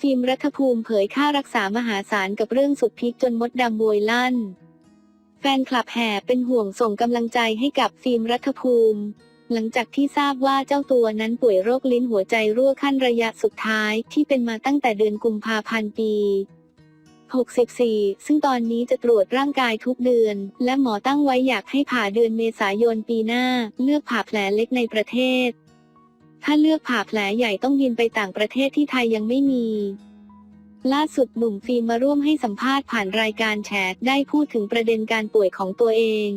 ฟิล์มรัฐภูมิเผยค่ารักษามหาศาลกับเรื่องสุดพีคจนมดดำโวยลั่น แฟนคลับแห่เป็นห่วงส่งกำลังใจให้กับฟิล์มรัฐภูมิ หลังจากที่ทราบว่าเจ้าตัวนั้นป่วยโรคลิ้นหัวใจรั่วขั้นระยะสุดท้ายที่เป็นมาตั้งแต่เดือนกุมภาพันธ์ปี 64 ซึ่งตอนนี้จะตรวจร่างกายทุกเดือน และหมอตั้งไว้อยากให้ผ่าเดือนเมษายนปีหน้า เลือกผ่าแผลเล็กในประเทศ ถ้าเลือกผ่าแผลใหญ่ต้องบินไปต่างประเทศที่ไทยยังไม่มี ล่าสุดหนุ่มฟิล์มมาร่วมให้สัมภาษณ์ผ่านรายการแชทได้พูดถึงประเด็นการป่วยของตัวเอง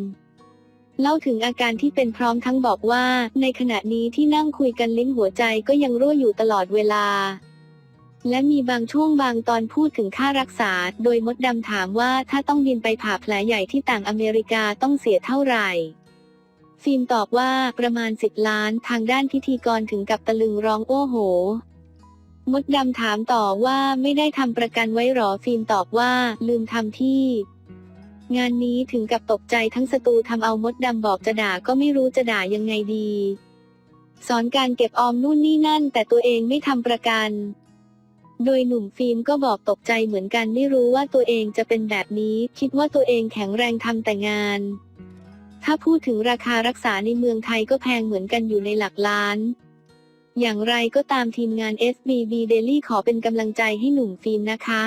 เล่าถึงอาการที่เป็นพร้อมทั้งบอกว่า ในขณะนี้ที่นั่งคุยกันลิ้นหัวใจก็ยังรั่วอยู่ตลอดเวลา และมีบางช่วงบางตอนพูดถึงค่ารักษา โดยมดดำถามว่าถ้าต้องบินไปผ่าแผลใหญ่ที่ต่างอเมริกาต้องเสียเท่าไหร่ ฟิล์มตอบว่าประมาณ10ล้านทางด้านพิธีกรถึงกับตะลึงร้องโอ้โห มดดำถามต่อว่าไม่ได้ทำประกันไว้หรอฟิล์มตอบว่าลืมทำที่ งานนี้ถึงกับตกใจทั้งสตูทำเอามดดำบอกจะด่าก็ไม่รู้จะด่ายังไงดี สอนการเก็บออมนู่นนี่นั่น แต่ตัวเองไม่ทำประกัน โดยหนุ่มฟิล์มก็บอกตกใจเหมือนกันไม่รู้ว่าตัวเองจะเป็นแบบนี้ คิดว่าตัวเองแข็งแรงทำแต่งาน ถ้าพูดถึงราคารักษาในเมืองไทยก็แพงเหมือนกันอยู่ในหลักล้าน อย่างไรก็ตามทีมงาน SBB Daily ขอเป็นกำลังใจให้หนุ่มฟิล์มนะคะ